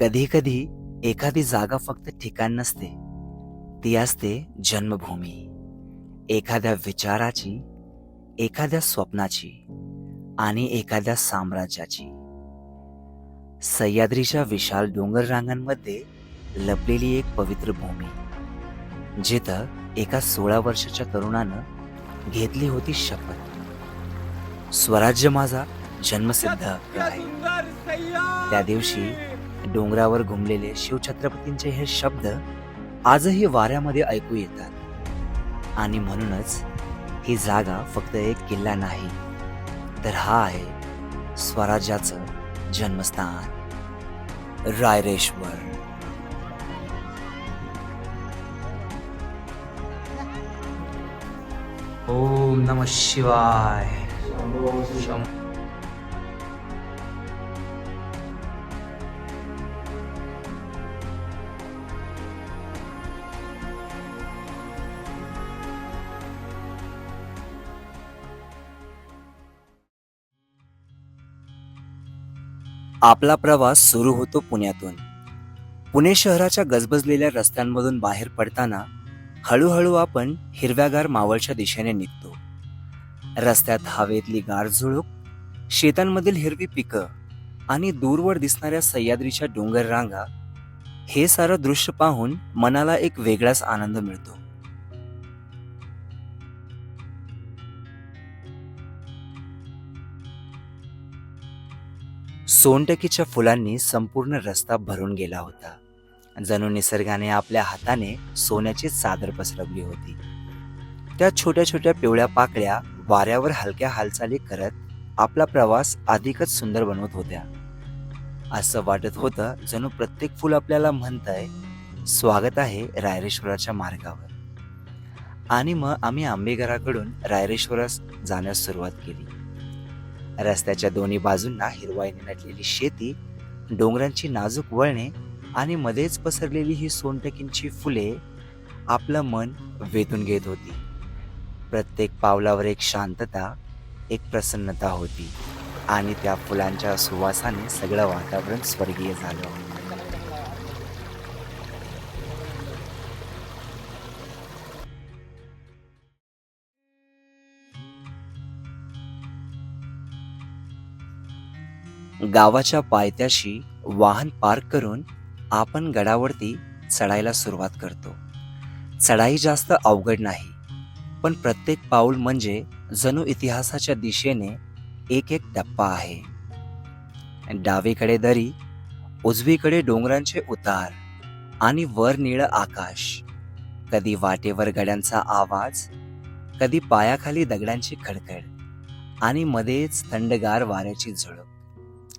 कधी कधी एखादी जागा फक्त ठिकाण नसते ती असते जन्मभूमी. एखाद्या विचाराची एखाद्या स्वप्नाची आणि एखाद्या साम्राज्याची. सह्याद्रीच्या विशाल डोंगर रांगांमध्ये लपलेली एक पवित्र भूमी जिथं एका सोळा वर्षाच्या तरुणानं घेतली होती शपथ. स्वराज्य माझा जन्मसिद्ध हक्क आहे. त्या दिवशी डोंगरावर घुमलेले शिवछत्रपतींचे हे शब्द आजही वाऱ्यामध्ये ऐकू येतात. आणि म्हणूनच ही जागा फक्त एक किल्ला नाही तर हा आहे स्वराज्याचं जन्मस्थान. रायरेश्वर. ओम नम शिवाय. आपला प्रवास सुरू होतो पुण्यातून. पुणे शहराच्या गजबजलेल्या रस्त्यांमधून बाहेर पडताना हळूहळू आपण हिरव्यागार मावळच्या दिशेने निघतो. रस्त्यात हवेतली गार झुळूक शेतांमधील हिरवी पिकं आणि दूरवर दिसणाऱ्या सह्याद्रीच्या डोंगर रांगा हे सारं दृश्य पाहून मनाला एक वेगळाच आनंद मिळतो. सोनटकीच्या फुलांनी संपूर्ण रस्ता भरून गेला होता. जणू निसर्गाने आपल्या हाताने सोन्याची चादर पसरवली होती. त्या छोट्या छोट्या पिवळ्या पाकळ्या वाऱ्यावर हलक्या हालचाली करत आपला प्रवास अधिकच सुंदर बनवत होत्या. असं वाटत होतं जणू प्रत्येक फुल आपल्याला म्हणतंय स्वागत आहे रायरेश्वराच्या मार्गावर. आणि मग आम्ही आंबेघराकडून रायरेश्वरास जाण्यास सुरुवात केली. रस्त्याच्या दोन्ही बाजूंना हिरवाईने नटलेली शेती डोंगरांची नाजूक वळणे आणि मध्येच पसरलेली ही सोनटकींची फुले आपलं मन वेधून घेत होती. प्रत्येक पावलावर एक शांतता एक प्रसन्नता होती आणि त्या फुलांच्या सुवासाने सगळं वातावरण स्वर्गीय झालं. गावाच्या पायथ्याशी वाहन पार्क करून आपण गडावरती चढायला सुरुवात करतो. चढाई जास्त अवघड नाही पण प्रत्येक पाऊल म्हणजे जणू इतिहासाच्या दिशेने एक एक टप्पा आहे. डावीकडे दरी उजवीकडे डोंगरांचे उतार आणि वर निळं आकाश. कधी वाटेवर गड्यांचा आवाज कधी पायाखाली दगडांची खडखड आणि मध्येच थंडगार वाऱ्याची झुळूक.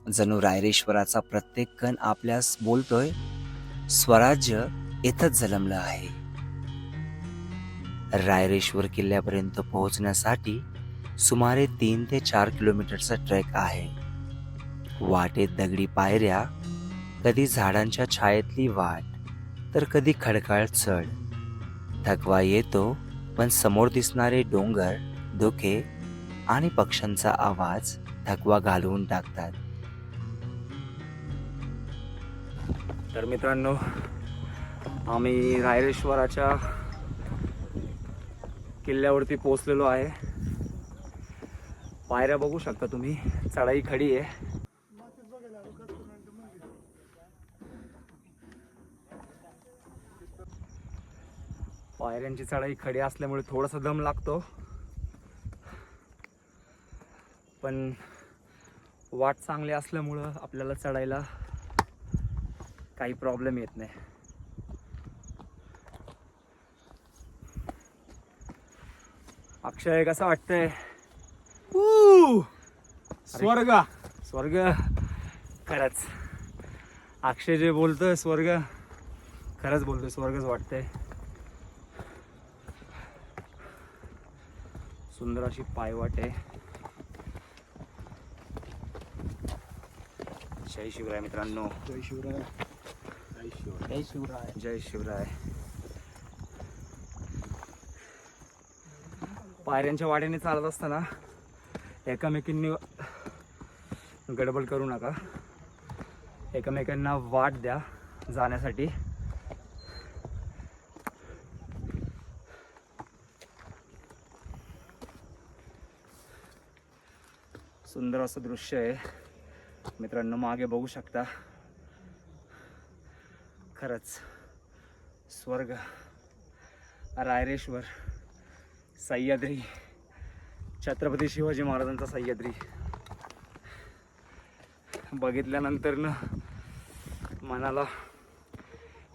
जणू रायरेश्वराचा प्रत्येक कण आपल्यास बोलतोय स्वराज्य इथंच जलमलं आहे. रायरेश्वर किल्ल्यापर्यंत पोहोचण्यासाठी सुमारे तीन ते चार किलोमीटरचा ट्रेक आहे. वाटेत दगडी पायऱ्या कधी झाडांच्या छायेतली वाट तर कधी खडकाळ चढ. थकवा येतो पण समोर दिसणारे डोंगर धुके आणि पक्ष्यांचा आवाज थकवा घालवून टाकतात. तर मित्रांनो आम्ही रायरेश्वराच्या किल्ल्यावरती पोचलेलो आहे. पायऱ्या बघू शकता तुम्ही चढाई खडी आहे. पायऱ्यांची चढाई खडी असल्यामुळे थोडासा दम लागतो. पण वाट चांगली असल्यामुळं आपल्याला चढायला काही प्रॉब्लेम येत नाही. अक्षय कसं वाटतंय? स्वर्ग! स्वर्ग? खरंच. अक्षय जे बोलतोय स्वर्ग खरंच बोलतोय स्वर्गच वाटतंय. सुंदर अशी पायवाट आहे. जय शिवराय मित्रांनो. जय शिवराय. जय शिवराय. जय शिवराय. पायऱ्यांच्या वाड्याने चालत असताना एकामेकींनी गडबड करू नका. एकमेकांना वाट द्या जाण्यासाठी. सुंदर असं दृश्य आहे. मित्रांनो मागे बघू शकता. खरंच स्वर्ग रायरेश्वर सह्याद्री छत्रपती शिवाजी महाराजांचा सह्याद्री. बघितल्यानंतर ना मनाला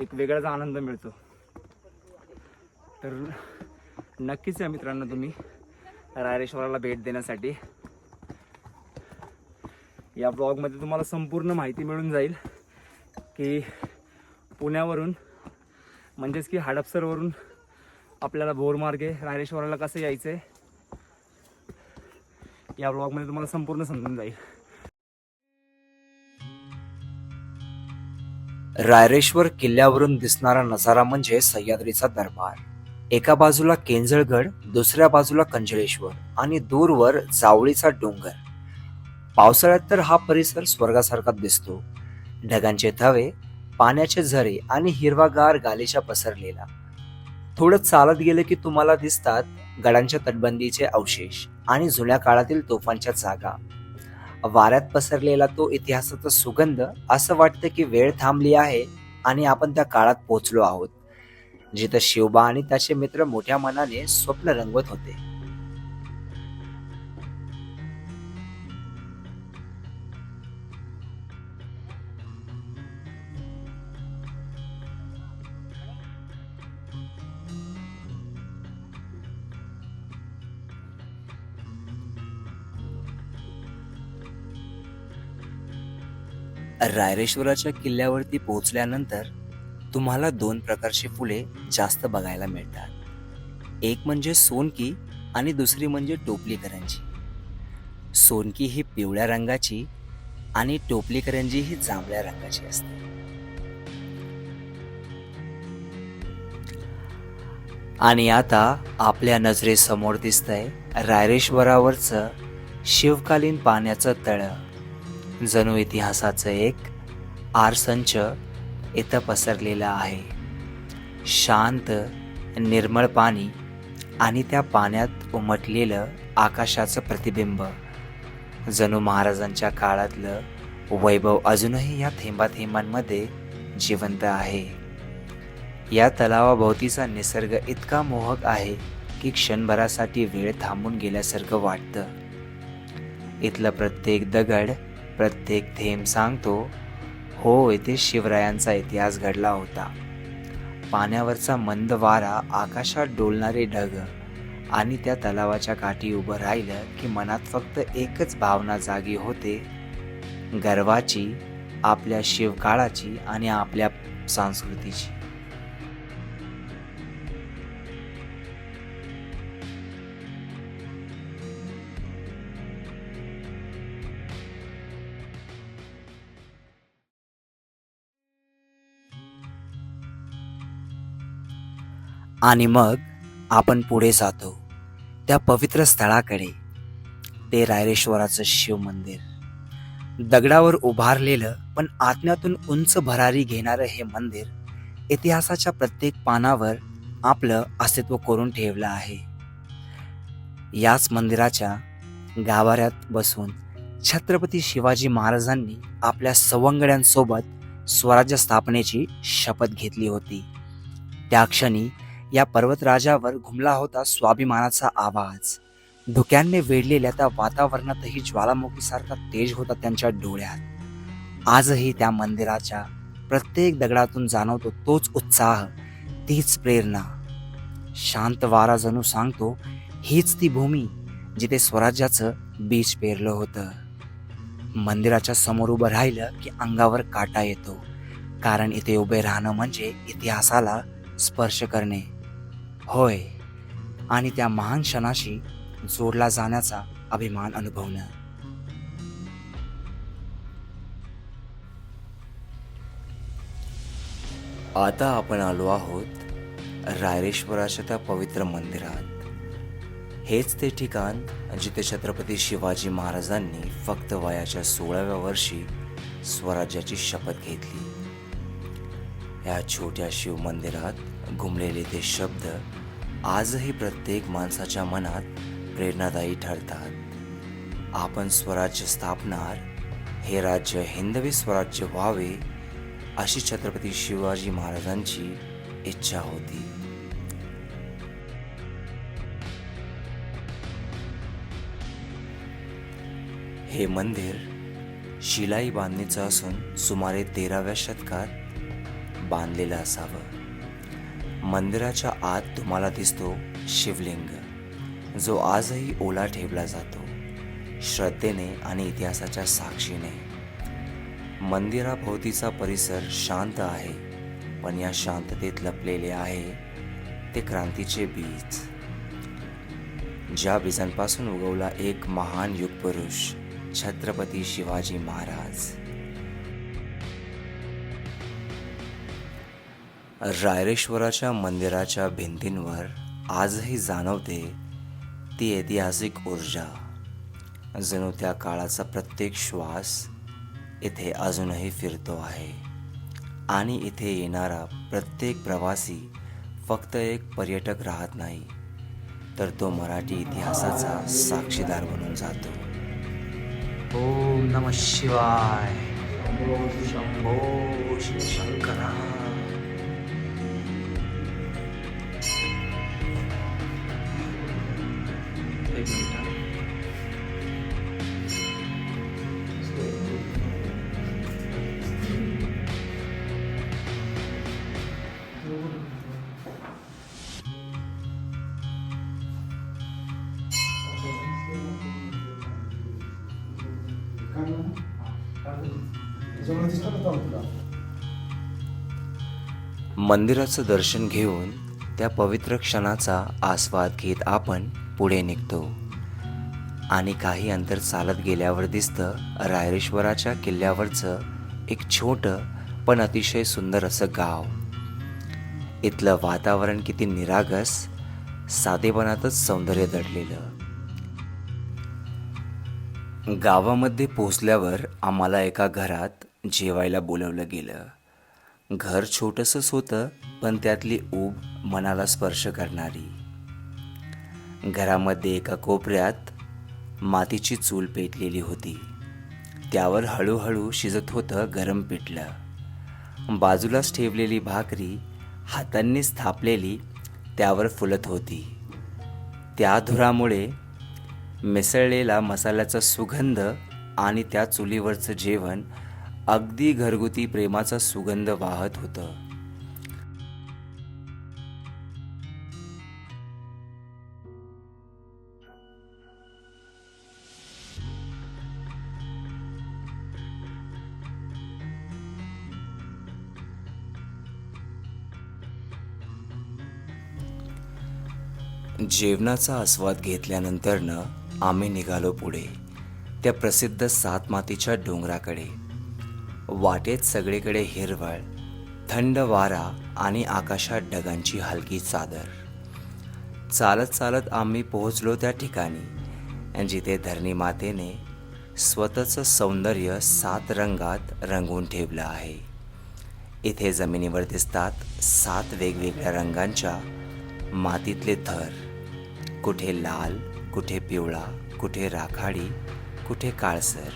एक वेगळाच आनंद मिळतो. तर नक्कीच या मित्रांनो तुम्ही रायरेश्वराला भेट देण्यासाठी या ब्लॉगमध्ये तुम्हाला संपूर्ण माहिती मिळून जाईल की पुण्यावरून म्हणजेच की हडपसरवरून आपल्याला बोरमार्गे रायरेश्वराला कसं यायचं आहे या ब्लॉगमध्ये तुम्हाला संपूर्ण समजून जाईल. रायरेश्वर किल्ल्यावरून दिसणारा नजारा म्हणजे सह्याद्रीचा दरबार. एका बाजूला केंजळगड दुसऱ्या बाजूला कंजळेश्वर आणि दूरवर जावळीचा डोंगर. पावसाळ्यात तर हा परिसर स्वर्गासारखा दिसतो. ढगांचे थवे पाण्याचे झरे आणि हिरवागार गालिशा पसरलेला. थोडं चालत गेलं की तुम्हाला दिसतात गडांच्या तटबंदीचे अवशेष आणि जुन्या काळातील तोफांच्या जागा. वाऱ्यात पसरलेला तो इतिहासाचा सुगंध असं वाटतं की वेळ थांबली आहे आणि आपण त्या काळात पोहोचलो आहोत. जिथं शिवबा आणि त्याचे मित्र मोठ्या मनाने स्वप्न रंगवत होते. रायरेश्वराच्या किल्ल्यावरती पोहोचल्यानंतर तुम्हाला दोन प्रकारची फुले जास्त बघायला मिळतात. एक म्हणजे सोनकी आणि दुसरी म्हणजे टोपलीकरंजी. सोनकी ही पिवळ्या रंगाची आणि टोपलीकरंजी ही जांभळ्या रंगाची असते. आणि आता आपल्या नजरेसमोर दिसतंय रायरेश्वरावरचं शिवकालीन पाण्याचं तळं. जणू इतिहासाचं एक आरसंच इथं पसरलेलं आहे. शांत निर्मळ पाणी आणि त्या पाण्यात उमटलेलं आकाशाचं प्रतिबिंब. जणू महाराजांच्या काळातलं वैभव अजूनही या थेंबाथेंबांमध्ये जिवंत आहे. या तलावाभोवतीचा निसर्ग इतका मोहक आहे की क्षणभरासाठी वेळ थांबून गेल्यासारखं वाटतं. इथलं प्रत्येक दगड प्रत्येक थेंब सांगतो हो येथे शिवरायांचा इतिहास घडला होता. पाण्यावरचा मंद वारा आकाशात डोलणारे ढग आणि त्या तलावाच्या काठी उभं राहिलं की मनात फक्त एकच भावना जागी होते. गर्वाची आपल्या शिवकाळाची आणि आपल्या संस्कृतीची. आणि मग आपण पुढे जातो त्या पवित्र स्थळाकडे ते रायरेश्वराचं शिव मंदिर दगडावर उभारलेलं पण आत्म्यातून उंच भरारी घेणारं हे मंदिर इतिहासाच्या प्रत्येक पानावर आपलं अस्तित्व करून ठेवलं आहे. याच मंदिराच्या गाभाऱ्यात बसून छत्रपती शिवाजी महाराजांनी आपल्या सवंगड्यांसोबत स्वराज्य स्थापनेची शपथ घेतली होती. त्या क्षणी या पर्वतराजावर घुमला होता स्वाभिमानाचा आवाज. धुक्यांनी वेढलेल्या त्या वातावरणातही ज्वालामुखीसारखा तेज होता त्यांच्या डोळ्यात. आजही त्या मंदिराच्या प्रत्येक दगडातून जाणवतो तोच उत्साह तीच प्रेरणा. शांत वारा जणू सांगतो हीच ती भूमी जिथे स्वराज्याचं बीज पेरलं होतं. मंदिराच्या समोर उभं राहिलं की अंगावर काटा येतो कारण इथे उभे राहणं म्हणजे इतिहासाला स्पर्श करणे. होय. आणि त्या महान क्षणाशी जोडला जाण्याचा अभिमान अनुभवणं. आता आपण आलो आहोत रायरेश्वराच्या त्या पवित्र मंदिरात. हेच ते ठिकाण जिथे छत्रपती शिवाजी महाराजांनी फक्त वयाच्या सोळाव्या वर्षी स्वराज्याची शपथ घेतली. या छोट्या शिव मंदिरात घुमलेले ते शब्द आजही प्रत्येक माणसाच्या मनात प्रेरणादायी ठरतात. आपण स्वराज्य स्थापणार हे राज्य हिंदवी स्वराज्य व्हावे अशी छत्रपती शिवाजी महाराजांची इच्छा होती. हे मंदिर शिलाई बांधणीचं असून सुमारे तेराव्या शतकात बांधलेलं असावं. मंदिराच्या आत तुम्हाला दिसतो शिवलिंग. जो आजही ओला ठेवला जातो. श्रद्धेने आणि इतिहासाच्या साक्षीने. मंदिराभोवतीचा परिसर शांत आहे. पण या शांततेत लपलेले आहे ते क्रांतीचे बीज. ज्या बीजांपासून उगवला एक महान युगपुरुष छत्रपती शिवाजी महाराज. रायरेश्वराच्या मंदिराच्या भिंतींवर आजही जाणवते ती ऐतिहासिक ऊर्जा. जणू त्या काळाचा प्रत्येक श्वास इथे अजूनही फिरतो आहे. आणि इथे येणारा प्रत्येक प्रवासी फक्त एक पर्यटक राहत नाही तर तो मराठी इतिहासाचा साक्षीदार बनून जातो. ओम नम शिवाय. शंभो शंकरा मंदिराचं दर्शन घेऊन त्या पवित्र क्षणाचा आस्वाद घेत आपण पुढे निघतो. आणि काही अंतर चालत गेल्यावर दिसतं रायरेश्वराच्या किल्ल्यावरचं एक छोटं पण अतिशय सुंदर असं गाव. इथलं वातावरण किती निरागस साधेपणातच सौंदर्य दडलेलं. गावामध्ये पोचल्यावर आम्हाला एका घरात जेवायला बोलवलं गेलं. घर छोटंसंच होतं पण त्यातली ऊब मनाला स्पर्श करणारी. घरामध्ये एका कोपऱ्यात मातीची चूल पेटलेली होती. त्यावर हळूहळू शिजत होतं गरम पिठलं. बाजूलाच ठेवलेली भाकरी हातांनी स्थापलेली त्यावर फुलत होती. त्या धुरामुळे मिसळलेला मसाल्याचा सुगंध आणि त्या चुलीवरचं जेवण अगदी घरगुती प्रेमाचा सुगंध वाहत होतं. जेवणाचा आस्वाद घेतल्यानंतरनं आम्ही निघालो पुढे त्या प्रसिद्ध सात मातीच्या डोंगराकडे. वाटेत सगळीकडे हिरवळ थंड वारा आणि आकाशात ढगांची हलकी चादर. चालत चालत आम्ही पोहोचलो त्या ठिकाणी जिथे धरणी मातेने स्वतःचं सौंदर्य सात रंगात रंगवून ठेवलं आहे. इथे जमिनीवर दिसतात सात वेगवेगळ्या रंगांच्या मातीतले थर कुठे लाल कुठे पिवळा कुठे राखाडी कुठे काळसर.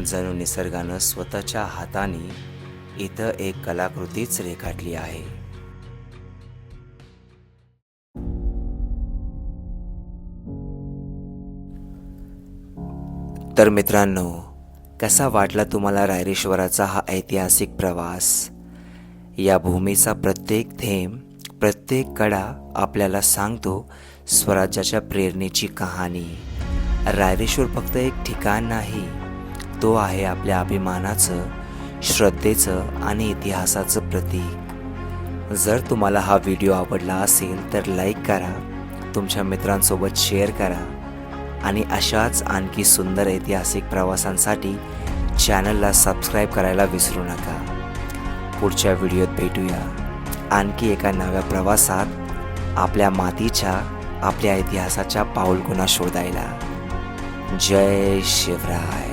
जणू निसर्गानं स्वतःच्या हाताने इथं एक कलाकृतीच रेखाटली आहे. तर मित्रांनो कसा वाटला तुम्हाला रायरेश्वराचा हा ऐतिहासिक प्रवास? या भूमीचा प्रत्येक थेंब प्रत्येक कडा आपल्याला सांगतो स्वराज्याच्या प्रेरणेची कहाणी. रायरेश्वर फक्त एक ठिकाण नाही तो आहे आपल्या अभिमानाचं श्रद्धेचं आणि इतिहासाचं प्रतीक. जर तुम्हाला हा व्हिडिओ आवडला असेल तर लाईक करा तुमच्या मित्रांसोबत शेअर करा आणि अशाच आणखी सुंदर ऐतिहासिक प्रवासांसाठी चॅनलला सबस्क्राईब करायला विसरू नका. पुढच्या व्हिडिओत भेटूया. आणखी एका नव्या प्रवासात आपल्या मातीच्या आपल्या इतिहासाच्या पाऊलगुणा शोधायला. जय शिवराय.